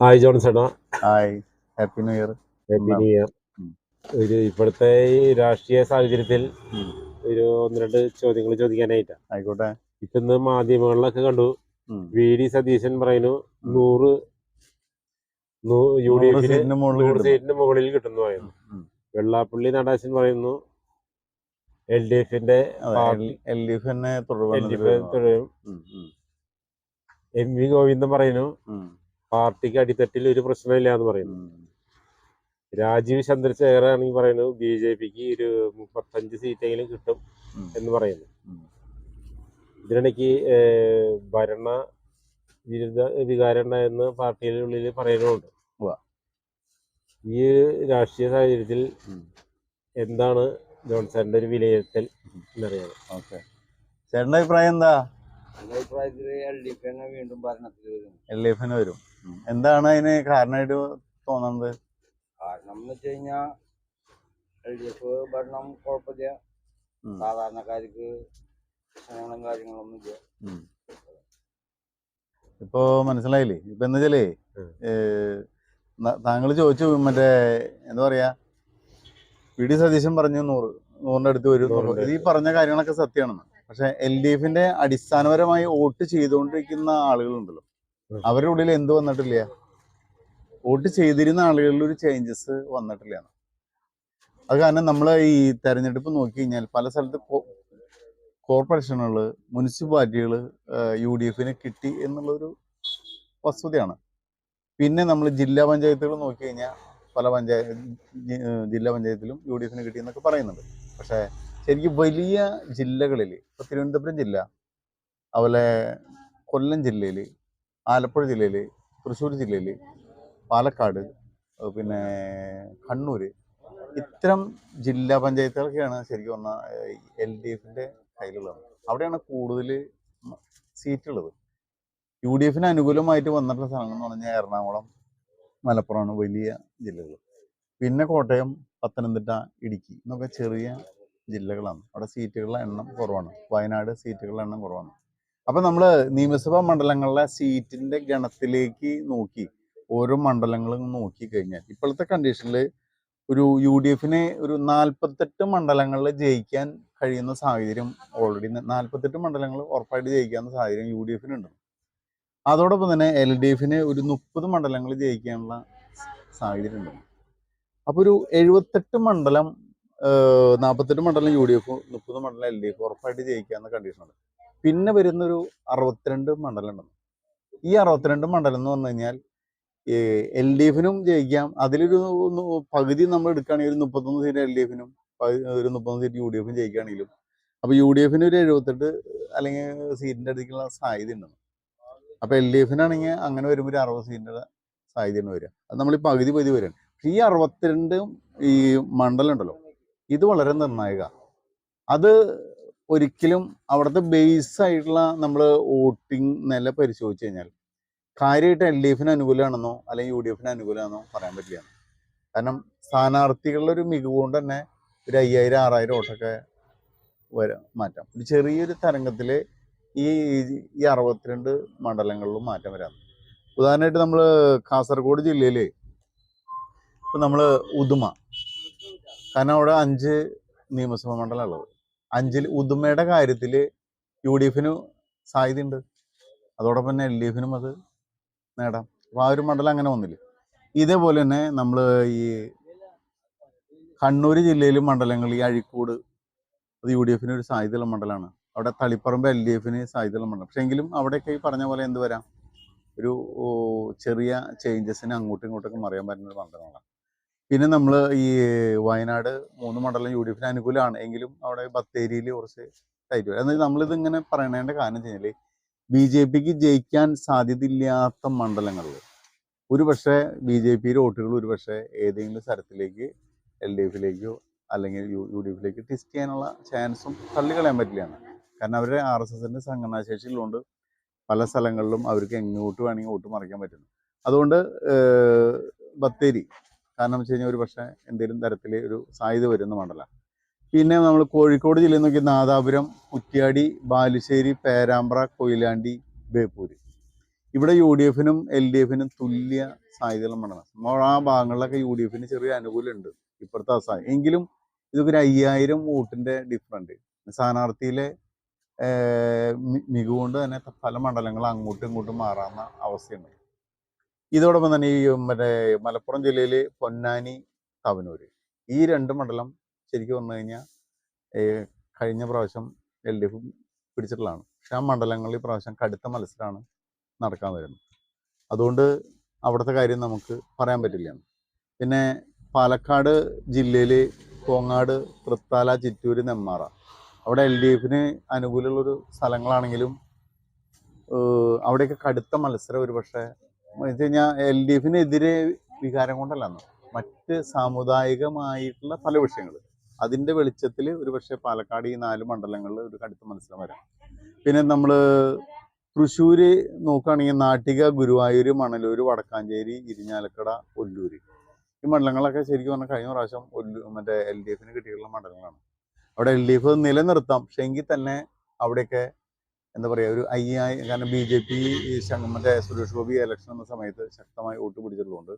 Hi ജോൺസണ hi happy new year happy new year. ഒരു ഇപ്പോഴത്തെ ഈ രാഷ്ട്രീയ സാഹചര്യത്തിൽ ഒരു ഒന്ന് രണ്ട് ചോദ്യങ്ങൾ ചോദിക്കാനായിട്ടാ. ആയിക്കോട്ടെ. ഇപ്പൊ ഇന്ന് മാധ്യമങ്ങളിലൊക്കെ കണ്ടു. വി ഡി സതീശൻ പറയുന്നു നൂറ് യു ഡി എഫിന് മുകളിൽ നൂറ് കിട്ടുന്നു. സീറ്റിന് മുകളിൽ കിട്ടുന്നു പറയുന്നു. വെള്ളാപ്പള്ളി നടാശൻ പറയുന്നു എൽ ഡി എഫിന്റെ എൽ- ഡി എഫ് തന്നെ എൽ ഡി എഫ് തുടരും എം വി ഗോവിന്ദൻ പറയുന്നു പാർട്ടിക്ക് അടിത്തട്ടിൽ ഒരു പ്രശ്നമില്ല എന്ന് പറയുന്നു. രാജീവ് ചന്ദ്രശേഖർ ആണെങ്കിൽ പറയുന്നു ബി ജെ പിക്ക് ഒരു മുപ്പത്തഞ്ച് സീറ്റെങ്കിലും കിട്ടും എന്ന് പറയുന്നു. ഇതിനിടയ്ക്ക് ഭരണ വിരുദ്ധ വികാരം ഉണ്ടായെന്ന് പാർട്ടിയുടെ ഉള്ളിൽ പറയുന്നുണ്ട്. ഈ രാഷ്ട്രീയ സാഹചര്യത്തിൽ എന്താണ് ജോൺസന്റെ ഒരു വിലയിരുത്തൽ എന്നറിയാം ഓക്കെ. ചേട്ടന്റെ അഭിപ്രായം എന്താ? അഭിപ്രായത്തിൽ എൽ ഡി എഫ് വീണ്ടും ഭരണത്തിൽ വരും. എൽ ഡി എഫിന് വരും. എന്താണ് അതിന് കാരണമായിട്ട് തോന്നുന്നത്? കാരണം എന്ന് വെച്ച് കഴിഞ്ഞാൽ എൽ ഡി എഫ് ഭരണം കുഴപ്പമില്ല. സാധാരണക്കാർക്ക് പ്രശ്നങ്ങളും കാര്യങ്ങളൊന്നും ഇല്ല. ഇപ്പോ മനസ്സിലായില്ലേ? ഇപ്പൊ എന്താ വെച്ചാലേ താങ്കൾ ചോദിച്ചു മറ്റേ എന്താ പറയാ പി ഡി സതീശൻ പറഞ്ഞു നൂറ് നൂറിന്റെ അടുത്ത് വരും ഈ പറഞ്ഞ കാര്യങ്ങളൊക്കെ സത്യമാണെന്ന്. പക്ഷെ എൽ ഡി എഫിന്റെ അടിസ്ഥാനപരമായി വോട്ട് ചെയ്തുകൊണ്ടിരിക്കുന്ന ആളുകളുണ്ടല്ലോ. അവരുടെ ഉള്ളിൽ എന്ത് വന്നിട്ടില്ല? വോട്ട് ചെയ്തിരുന്ന ആളുകളിൽ ഒരു ചേഞ്ചസ് വന്നിട്ടില്ല. അത് കാരണം നമ്മൾ ഈ തെരഞ്ഞെടുപ്പ് നോക്കി കഴിഞ്ഞാൽ പല സ്ഥലത്ത് കോർപ്പറേഷനുകൾ മുനിസിപ്പാലിറ്റികൾ യു ഡി എഫിന് കിട്ടി എന്നുള്ളൊരു വസ്തുതയാണ്. പിന്നെ നമ്മൾ ജില്ലാ പഞ്ചായത്തുകൾ നോക്കി കഴിഞ്ഞാൽ പല പഞ്ചായത്ത് ജില്ലാ പഞ്ചായത്തിലും യു ഡി എഫിന് കിട്ടി എന്നൊക്കെ പറയുന്നുണ്ട്. പക്ഷേ ശരിക്കും വലിയ ജില്ലകളിൽ ഇപ്പോൾ തിരുവനന്തപുരം ജില്ല അതുപോലെ കൊല്ലം ജില്ലയിൽ ആലപ്പുഴ ജില്ലയിൽ തൃശ്ശൂർ ജില്ലയിൽ പാലക്കാട് പിന്നെ കണ്ണൂർ ഇത്തരം ജില്ലാ പഞ്ചായത്തുകളൊക്കെയാണ് ശരിക്കും പറഞ്ഞാൽ എൽ ഡി എഫിന്റെ കയ്യിലുള്ളത്. അവിടെയാണ് കൂടുതൽ സീറ്റുള്ളത്. യു ഡി എഫിന് അനുകൂലമായിട്ട് വന്നിട്ടുള്ള സ്ഥലങ്ങൾ എന്ന് പറഞ്ഞാൽ എറണാകുളം മലപ്പുറമാണ് വലിയ ജില്ലകൾ പിന്നെ കോട്ടയം പത്തനംതിട്ട ഇടുക്കി എന്നൊക്കെ ചെറിയ ജില്ലകളാണ്. അവിടെ സീറ്റുകളുടെ എണ്ണം കുറവാണ്. വയനാട് സീറ്റുകളുടെ എണ്ണം കുറവാണ്. അപ്പം നമ്മൾ നിയമസഭാ മണ്ഡലങ്ങളിലെ സീറ്റിന്റെ ഗണത്തിലേക്ക് നോക്കി ഓരോ മണ്ഡലങ്ങളും നോക്കി കഴിഞ്ഞാൽ ഇപ്പോഴത്തെ കണ്ടീഷനിൽ ഒരു യു ഡി എഫിന് ഒരു നാൽപ്പത്തെട്ട് മണ്ഡലങ്ങളിൽ ജയിക്കാൻ കഴിയുന്ന സാഹചര്യം ഓൾറെഡി നാൽപ്പത്തെട്ട് മണ്ഡലങ്ങൾ ഉറപ്പായിട്ട് ജയിക്കാവുന്ന സാഹചര്യം യു ഡി എഫിനുണ്ട് അതോടൊപ്പം തന്നെ എൽ ഡി എഫിന് ഒരു മുപ്പത് മണ്ഡലങ്ങൾ ജയിക്കാനുള്ള സാഹചര്യം ഉണ്ട്. അപ്പോൾ ഒരു എഴുപത്തെട്ട് മണ്ഡലം നാൽപ്പത്തെട്ട് മണ്ഡലം യു ഡി എഫ് മുപ്പത് മണ്ഡലം എൽ ഡി എഫ് ഉറപ്പായിട്ട് ജയിക്കാവുന്ന കണ്ടീഷനുണ്ട് പിന്നെ വരുന്നൊരു അറുപത്തിരണ്ട് മണ്ഡലം ഉണ്ട് ഈ അറുപത്തിരണ്ട് മണ്ഡലം എന്ന് പറഞ്ഞു കഴിഞ്ഞാൽ എൽ ഡി എഫിനും ജയിക്കാം. അതിലൊരു പകുതി നമ്മൾ എടുക്കുകയാണെങ്കിൽ ഒരു മുപ്പത്തൊന്ന് സീറ്റ് എൽ ഡി എഫിനും ഒരു മുപ്പത്തൊന്ന് സീറ്റ് യു ഡി എഫും ജയിക്കുകയാണെങ്കിലും അപ്പോൾ യു ഡി എഫിന് ഒരു എഴുപത്തെട്ട് അല്ലെങ്കിൽ സീറ്റിന്റെ അടുത്തേക്കുള്ള സാധ്യത ഉണ്ടെന്ന്. അപ്പോൾ എൽ ഡി എഫിനാണെങ്കിൽ അങ്ങനെ വരുമ്പോൾ ഒരു അറുപത് സീറ്റിന്റെ സാധ്യതയാണ് വരിക. അത് നമ്മൾ ഈ പകുതി പകുതി വരികയാണ്. ഈ അറുപത്തിരണ്ടും ഈ മണ്ഡലം ഉണ്ടല്ലോ ഇത് വളരെ നിർണായക അത് ഒരിക്കലും അവിടുത്തെ ബേസ് ആയിട്ടുള്ള നമ്മൾ വോട്ടിംഗ് നില പരിശോധിച്ച് കഴിഞ്ഞാൽ കാര്യമായിട്ട് എൽ ഡി എഫിന് അനുകൂലമാണെന്നോ അല്ലെങ്കിൽ യു ഡി എഫിന് അനുകൂലമാണെന്നോ പറയാൻ പറ്റില്ല. കാരണം സ്ഥാനാർത്ഥികളുടെ ഒരു മികവ് കൊണ്ട് തന്നെ ഒരു അയ്യായിരം ആറായിരം വോട്ടൊക്കെ വരാം മാറ്റാം. ഒരു ചെറിയൊരു തരംഗത്തിൽ ഈ ഈ അറുപത്തിരണ്ട് മണ്ഡലങ്ങളിലും മാറ്റം വരാം. ഉദാഹരണമായിട്ട് നമ്മൾ കാസർഗോഡ് ജില്ലയിൽ ഇപ്പം നമ്മൾ ഉദുമ. കാരണം അവിടെ അഞ്ച് നിയമസഭാ മണ്ഡലം ഉള്ളത്. അഞ്ചിൽ ഉദുമയുടെ കാര്യത്തിൽ യു ഡി എഫിന് സാധ്യതയുണ്ട്. അതോടൊപ്പം തന്നെ എൽ ഡി എഫിനും അത് നേടാം. അപ്പോൾ ആ ഒരു മണ്ഡലം അങ്ങനെ വന്നില്ല? ഇതേപോലെ തന്നെ നമ്മൾ ഈ കണ്ണൂർ ജില്ലയിലും മണ്ഡലങ്ങൾ ഈ അഴിക്കോട് അത് യു ഡി എഫിന് ഒരു സാധ്യതയുള്ള മണ്ഡലമാണ്. അവിടെ തളിപ്പറമ്പ് എൽ ഡി എഫിന് സാധ്യതയുള്ള മണ്ഡലം. പക്ഷേ എങ്കിലും അവിടെയൊക്കെ ഈ പറഞ്ഞ പോലെ എന്ത് വരാം? ഒരു ചെറിയ ചേഞ്ചസിന് അങ്ങോട്ടും ഇങ്ങോട്ടൊക്കെ മറിയാൻ പറ്റുന്ന ഒരു മണ്ഡലങ്ങളാണ്. പിന്നെ നമ്മൾ ഈ വയനാട് മൂന്ന് മണ്ഡലം യു ഡി എഫിന് അനുകൂലമാണ്. എങ്കിലും അവിടെ ബത്തേരിയിൽ കുറച്ച് ടൈറ്റ് വരും. എന്നാൽ നമ്മളിത് ഇങ്ങനെ പറയണതിന്റെ കാരണം വെച്ച് കഴിഞ്ഞാൽ ബി ജെ പിക്ക് ജയിക്കാൻ സാധ്യതയില്ലാത്ത മണ്ഡലങ്ങളിൽ ഒരു പക്ഷേ ബി ജെ പിയുടെ വോട്ടുകൾ ഒരു പക്ഷേ ഏതെങ്കിലും സ്ഥലത്തിലേക്ക് എൽ ഡി എഫിലേക്കോ അല്ലെങ്കിൽ യു യു ഡി എഫിലേക്ക് ടെസ്റ്റ് ചെയ്യാനുള്ള ചാൻസും തള്ളിക്കളയാൻ പറ്റില്ലാണ് കാരണം അവരുടെ ആർ എസ് എസിന്റെ ഉള്ളതുകൊണ്ട് പല സ്ഥലങ്ങളിലും അവർക്ക് എങ്ങോട്ട് വേണമെങ്കിൽ വോട്ട് മറിക്കാൻ പറ്റുന്നു. അതുകൊണ്ട് ബത്തേരി കാരണം വെച്ച് കഴിഞ്ഞാൽ ഒരു പക്ഷേ എന്തെങ്കിലും തരത്തിൽ ഒരു സാധ്യത വരുന്ന മണ്ഡല. പിന്നെ നമ്മൾ കോഴിക്കോട് ജില്ലയിൽ നോക്കി നാദാപുരം കുറ്റ്യാടി ബാലുശ്ശേരി പേരാമ്പ്ര കൊയിലാണ്ടി ബേപ്പൂര്. ഇവിടെ യു ഡി എഫിനും എൽ ഡി എഫിനും തുല്യ സാധ്യതകളും മണ്ഡലം. നമ്മൾ ആ ഭാഗങ്ങളിലൊക്കെ യു ഡി എഫിന് ചെറിയ അനുകൂലമുണ്ട് ഇപ്പോഴത്തെ അവസാനം എങ്കിലും ഇതൊക്കെ ഒരു അയ്യായിരം വോട്ടിന്റെ ഡിഫറന്റ്. സ്ഥാനാർത്ഥിയിലെ ഏഹ്, മി- മികവ് കൊണ്ട് തന്നെ പല മണ്ഡലങ്ങളും അങ്ങോട്ടും ഇങ്ങോട്ടും മാറാവുന്ന അവസ്ഥയുണ്ട്. ഇതോടൊപ്പം തന്നെ ഈ മറ്റേ മലപ്പുറം ജില്ലയിൽ പൊന്നാനി തവനൂര് ഈ രണ്ട് മണ്ഡലം ശരിക്കും പറഞ്ഞു കഴിഞ്ഞാൽ കഴിഞ്ഞ പ്രാവശ്യം എൽ ഡി എഫ് പിടിച്ചിട്ടുള്ളതാണ്. പക്ഷെ ആ മണ്ഡലങ്ങളിൽ പ്രാവശ്യം കടുത്ത മത്സരമാണ് നടക്കാൻ വരുന്നത്. അതുകൊണ്ട് അവിടുത്തെ കാര്യം നമുക്ക് പറയാൻ പറ്റില്ല. പിന്നെ പാലക്കാട് ജില്ലയിൽ കോങ്ങാട് തൃത്താല ചിറ്റൂര് നെമ്മാറ അവിടെ എൽ ഡി എഫിന് അനുകൂലമുള്ളൊരു സ്ഥലങ്ങളാണെങ്കിലും അവിടെയൊക്കെ കടുത്ത മത്സരം ഒരു പക്ഷേ കഴിഞ്ഞാൽ എൽ ഡി എഫിനെതിരെ വികാരം കൊണ്ടല്ല. മറ്റ് സാമുദായികമായിട്ടുള്ള പല വിഷയങ്ങൾ അതിന്റെ വെളിച്ചത്തിൽ ഒരു പക്ഷേ പാലക്കാട് ഈ നാല് മണ്ഡലങ്ങളിൽ ഒരു കടുത്ത മത്സരം വരാം. പിന്നെ നമ്മൾ തൃശ്ശൂർ നോക്കുകയാണെങ്കിൽ നാട്ടിക ഗുരുവായൂർ മണലൂർ വടക്കാഞ്ചേരി ഇരിഞ്ഞാലക്കട ഒല്ലൂർ ഈ മണ്ഡലങ്ങളൊക്കെ ശരിക്കും പറഞ്ഞാൽ കഴിഞ്ഞ പ്രാവശ്യം ഒല്ലൂ മറ്റേ എൽ ഡി എഫിന് കിട്ടിയിട്ടുള്ള മണ്ഡലങ്ങളാണ്. അവിടെ എൽ ഡി എഫ് നിലനിർത്താം. പക്ഷേ എങ്കിൽ തന്നെ അവിടെയൊക്കെ എന്താ പറയുക ഒരു അയ്യായിരം കാരണം ബി ജെ പി മറ്റേ സുരേഷ് ഗോപി ഇലക്ഷൻ എന്ന സമയത്ത് ശക്തമായി വോട്ട് പിടിച്ചിട്ടുള്ളതുകൊണ്ട്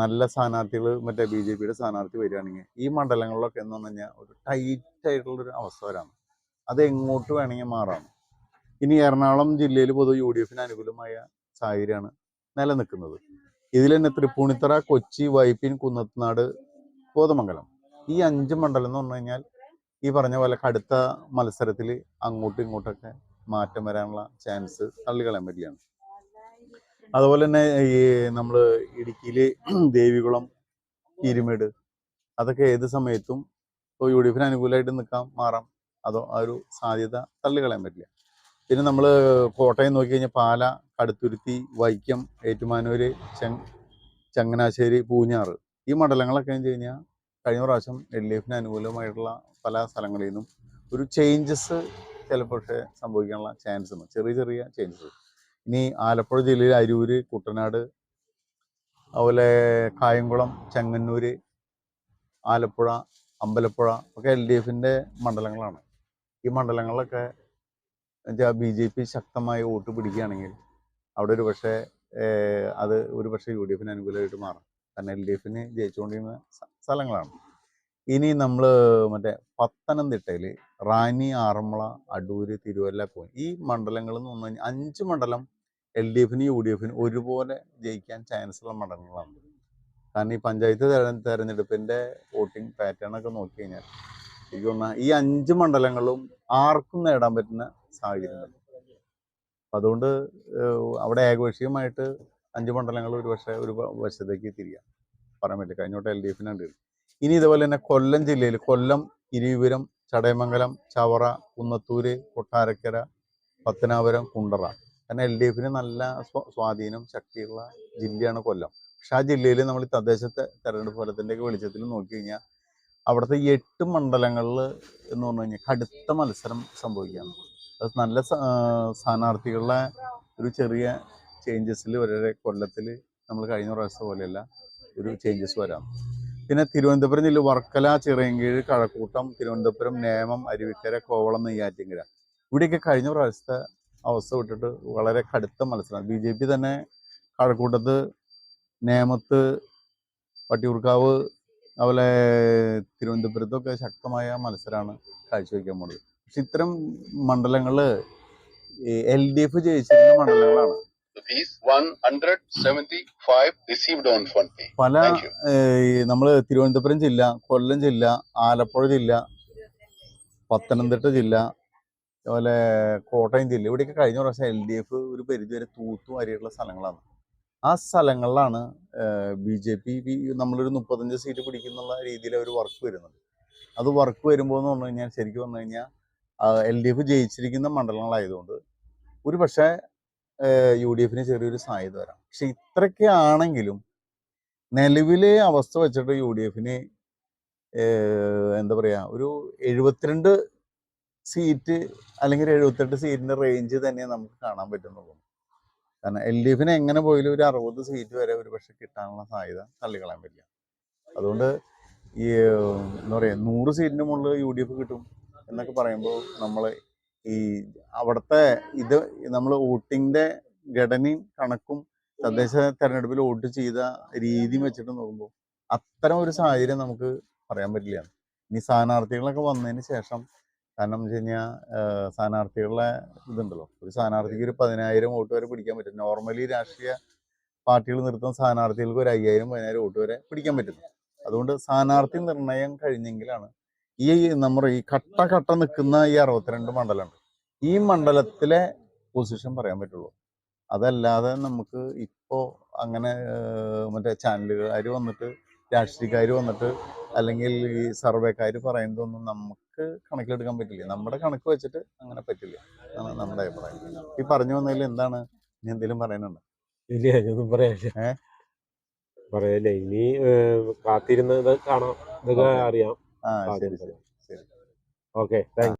നല്ല സ്ഥാനാർത്ഥികൾ മറ്റേ ബി ജെ പിയുടെ സ്ഥാനാർത്ഥി വരികയാണെങ്കിൽ ഈ മണ്ഡലങ്ങളിലൊക്കെ എന്ന് പറഞ്ഞു കഴിഞ്ഞാൽ ഒരു ടൈറ്റ് ആയിട്ടുള്ളൊരു അവസ്ഥ വരാണ് അത് എങ്ങോട്ട് വേണമെങ്കിൽ മാറാം. ഇനി എറണാകുളം ജില്ലയിൽ പൊതു യു ഡി എഫിന് അനുകൂലമായ സാഹചര്യമാണ് നിലനിൽക്കുന്നത്. ഇതിൽ തന്നെ തൃപ്പൂണിത്തറ കൊച്ചി വൈപ്പിൻ കുന്നത്തനാട് കോതമംഗലം. ഈ അഞ്ച് മണ്ഡലം എന്ന് പറഞ്ഞു കഴിഞ്ഞാൽ ഈ പറഞ്ഞ പോലെ കടുത്ത മത്സരത്തിൽ അങ്ങോട്ടും ഇങ്ങോട്ടൊക്കെ മാറ്റം വരാനുള്ള ചാൻസ് തള്ളിക്കളയാൻ പറ്റിയാണ്. അതുപോലെ തന്നെ ഈ നമ്മൾ ഇടുക്കിയിൽ ദേവികുളം ഇരുമേട് അതൊക്കെ ഏത് സമയത്തും യു ഡി എഫിന് അനുകൂലമായിട്ട് നിൽക്കാം മാറാം. അതോ ആ ഒരു സാധ്യത തള്ളിക്കളയാൻ പറ്റില്ല. പിന്നെ നമ്മൾ കോട്ടയം നോക്കി കഴിഞ്ഞാൽ പാല കടുത്തുരുത്തി വൈക്കം ഏറ്റുമാനൂര് ചെങ് ചങ്ങനാശ്ശേരി പൂഞ്ഞാറ് ഈ മണ്ഡലങ്ങളൊക്കെ എന്ന് കഴിഞ്ഞാൽ കഴിഞ്ഞ പ്രാവശ്യം എൽ ഡി എഫിന് അനുകൂലമായിട്ടുള്ള പല സ്ഥലങ്ങളിൽ നിന്നും ഒരു ചേഞ്ചസ് ചിലപ്പോൾ പക്ഷേ സംഭവിക്കാനുള്ള ചാൻസ് ഉണ്ട്. ചെറിയ ചെറിയ ചേഞ്ചസ് ഇനി ആലപ്പുഴ ജില്ലയിൽ അരൂര് കുട്ടനാട് അതുപോലെ കായംകുളം ചെങ്ങന്നൂര് ആലപ്പുഴ അമ്പലപ്പുഴ ഒക്കെ എൽ ഡി എഫിന്റെ മണ്ഡലങ്ങളാണ്. ഈ മണ്ഡലങ്ങളിലൊക്കെ എന്നുവെച്ചാൽ ബി ജെ പി ശക്തമായി വോട്ട് പിടിക്കുകയാണെങ്കിൽ അവിടെ ഒരു പക്ഷേ അത് ഒരു പക്ഷേ യു ഡി എഫിന് അനുകൂലമായിട്ട് മാറും. കാരണം എൽ ഡി എഫിന് ജയിച്ചുകൊണ്ടിരുന്ന സ്ഥലങ്ങളാണ്. ഇനി നമ്മൾ മറ്റേ പത്തനംതിട്ടയിൽ റാന്നി ആറന്മുള അടൂര് തിരുവല്ല പോയി ഈ മണ്ഡലങ്ങളിൽ നിന്ന് പറഞ്ഞാൽ അഞ്ച് മണ്ഡലം എൽ ഡി എഫിന് യു ഡി എഫിന് ഒരുപോലെ ജയിക്കാൻ ചാൻസ് ഉള്ള മണ്ഡലങ്ങളാണ്. കാരണം ഈ പഞ്ചായത്ത് തെര- തെരഞ്ഞെടുപ്പിന്റെ വോട്ടിംഗ് പാറ്റേൺ ഒക്കെ നോക്കി കഴിഞ്ഞാൽ എനിക്ക് തോന്നുന്ന ഈ അഞ്ച് മണ്ഡലങ്ങളും ആർക്കും നേടാൻ പറ്റുന്ന സാഹചര്യം അതുകൊണ്ട് അവിടെ ഏകപക്ഷീയമായിട്ട് അഞ്ച് മണ്ഡലങ്ങൾ ഒരു പക്ഷേ ഒരു വശത്തേക്ക് തിരിയാം. പറയാൻ പറ്റില്ല. കഴിഞ്ഞോട്ട് എൽ ഡി എഫിനുണ്ട് ഇനി ഇതുപോലെ തന്നെ കൊല്ലം ജില്ലയിൽ കൊല്ലം ഇരുവിപുരം ചടയമംഗലം ചവറ കുന്നത്തൂര് കൊട്ടാരക്കര പത്തനാപുരം കുണ്ടറ. കാരണം എൽ ഡി എഫിന് നല്ല സ്വാധീനം ശക്തിയുള്ള ജില്ലയാണ് കൊല്ലം. പക്ഷെ ആ ജില്ലയിൽ നമ്മൾ തദ്ദേശത്തെ തെരഞ്ഞെടുപ്പ് ഫലത്തിന്റെ ഒക്കെ വെളിച്ചത്തിൽ നോക്കി കഴിഞ്ഞാൽ അവിടുത്തെ എട്ട് മണ്ഡലങ്ങളിൽ എന്ന് പറഞ്ഞു കഴിഞ്ഞാൽ കടുത്ത മത്സരം സംഭവിക്കുകയാണ്. അത് നല്ല സ്ഥാനാർത്ഥികളുടെ ഒരു ചെറിയ ചേഞ്ചസിൽ ഒരേ കൊല്ലത്തിൽ നമ്മൾ കഴിഞ്ഞ പ്രാവശ്യത്തെ പോലെയല്ല ഒരു ചേഞ്ചസ് വരാം. പിന്നെ തിരുവനന്തപുരം ജില്ല വർക്കല ചിറയൻകീഴ് കഴക്കൂട്ടം തിരുവനന്തപുരം നേമം അരുവിക്കര കോവളം നെയ്യാറ്റിങ്കര ഇവിടെയൊക്കെ കഴിഞ്ഞ പ്രാവശ്യത്തെ അവസ്ഥ വിട്ടിട്ട് വളരെ കടുത്ത മത്സരം ബി ജെ പി തന്നെ കഴക്കൂട്ടത്ത് നേമത്ത് വട്ടിയൂർക്കാവ് അതുപോലെ തിരുവനന്തപുരത്തൊക്കെ ശക്തമായ മത്സരമാണ് കാഴ്ചവെക്കാൻ പോകുന്നത് പക്ഷെ ഇത്തരം മണ്ഡലങ്ങളിൽ എൽ ഡി എഫ് ജയിച്ചിരുന്ന മണ്ഡലങ്ങളാണ്. Rupees 175 received on phone പല. നമ്മൾ തിരുവനന്തപുരം ജില്ല കൊല്ലം ജില്ല ആലപ്പുഴ ജില്ല പത്തനംതിട്ട ജില്ല അതുപോലെ കോട്ടയം ജില്ല ഇവിടെയൊക്കെ കഴിഞ്ഞ പ്രാവശ്യം എൽ ഡി എഫ് ഒരു പരിധിവരെ തൂത്തു വാരിയിട്ടുള്ള സ്ഥലങ്ങളാണ്. ആ സ്ഥലങ്ങളിലാണ് ബി ജെ പി നമ്മളൊരു മുപ്പത്തഞ്ച് സീറ്റ് പിടിക്കുന്നുള്ള രീതിയിൽ ഒരു വർക്ക് വരുന്നുണ്ട് അത് വർക്ക് വരുമ്പോൾ എന്ന് പറഞ്ഞു കഴിഞ്ഞാൽ ശരിക്കും പറഞ്ഞു കഴിഞ്ഞാൽ എൽ ഡി എഫ് ജയിച്ചിരിക്കുന്ന മണ്ഡലങ്ങളായതുകൊണ്ട് ഒരു പക്ഷേ യു ഡി എഫിന് ചെറിയൊരു സാധ്യത വരാം. പക്ഷെ ഇത്രയൊക്കെ ആണെങ്കിലും നിലവിലെ അവസ്ഥ വെച്ചിട്ട് യു ഡി എഫിന് എന്താ പറയുക ഒരു എഴുപത്തിരണ്ട് സീറ്റ് അല്ലെങ്കിൽ എഴുപത്തെട്ട് സീറ്റിന്റെ റേഞ്ച് തന്നെ നമുക്ക് കാണാൻ പറ്റുന്നുള്ളൂ. കാരണം എൽ ഡി എഫിന് എങ്ങനെ പോയാലും ഒരു അറുപത് സീറ്റ് വരെ ഒരു പക്ഷെ കിട്ടാനുള്ള സാധ്യത തള്ളിക്കളയാൻ പറ്റില്ല. അതുകൊണ്ട് ഈ എന്താ പറയുക നൂറ് സീറ്റിന് മുകളിൽ യു ഡി എഫ് കിട്ടും എന്നൊക്കെ പറയുമ്പോൾ നമ്മൾ ഈ അവിടുത്തെ ഇത് നമ്മൾ വോട്ടിങ്ങിന്റെ ഘടനയും കണക്കും തദ്ദേശ തെരഞ്ഞെടുപ്പിൽ വോട്ട് ചെയ്ത രീതിയും വെച്ചിട്ട് നോക്കുമ്പോൾ അത്തരം ഒരു സാഹചര്യം നമുക്ക് പറയാൻ പറ്റില്ല. ഇനി സ്ഥാനാർത്ഥികളൊക്കെ വന്നതിന് ശേഷം കാരണം വെച്ച് കഴിഞ്ഞാൽ സ്ഥാനാർത്ഥികളുടെ ഇതുണ്ടല്ലോ. ഒരു സ്ഥാനാർത്ഥിക്ക് ഒരു പതിനായിരം വോട്ട് വരെ പിടിക്കാൻ പറ്റും. നോർമലി രാഷ്ട്രീയ പാർട്ടികൾ നിർത്തുന്ന സ്ഥാനാർത്ഥികൾക്ക് ഒരു അയ്യായിരം പതിനായിരം വോട്ട് വരെ പിടിക്കാൻ പറ്റുന്നു അതുകൊണ്ട് സ്ഥാനാർത്ഥി നിർണയം കഴിഞ്ഞെങ്കിലാണ് ഈ നമ്മുടെ ഈ കട്ട കട്ട നിൽക്കുന്ന ഈ അറുപത്തിരണ്ട് മണ്ഡലമുണ്ട് ഈ മണ്ഡലത്തിലെ പൊസിഷൻ പറയാൻ പറ്റുള്ളൂ. അതല്ലാതെ നമുക്ക് ഇപ്പോൾ അങ്ങനെ മറ്റേ ചാനലുകാർ വന്നിട്ട് രാഷ്ട്രീയക്കാർ വന്നിട്ട് അല്ലെങ്കിൽ ഈ സർവേക്കാർ പറയുന്നതൊന്നും നമുക്ക് കണക്കിലെടുക്കാൻ പറ്റില്ല. നമ്മുടെ കണക്ക് വെച്ചിട്ട് അങ്ങനെ പറ്റില്ല. എന്നാണ് നമ്മുടെ അഭിപ്രായം. ഈ പറഞ്ഞു വന്നതിൽ എന്താണ്? ഇനി എന്തെങ്കിലും പറയാനുണ്ടോ? ഇല്ല ഞാനൊന്നും പറയാനില്ല. ഏ? പറയല്ലേ ഇനി കാത്തിരുന്നത് കാത്തിരുന്ന് കാണാം. ഇതൊക്കെ അറിയാം. ആ ആദ്യം ശരി ശരി. Okay thank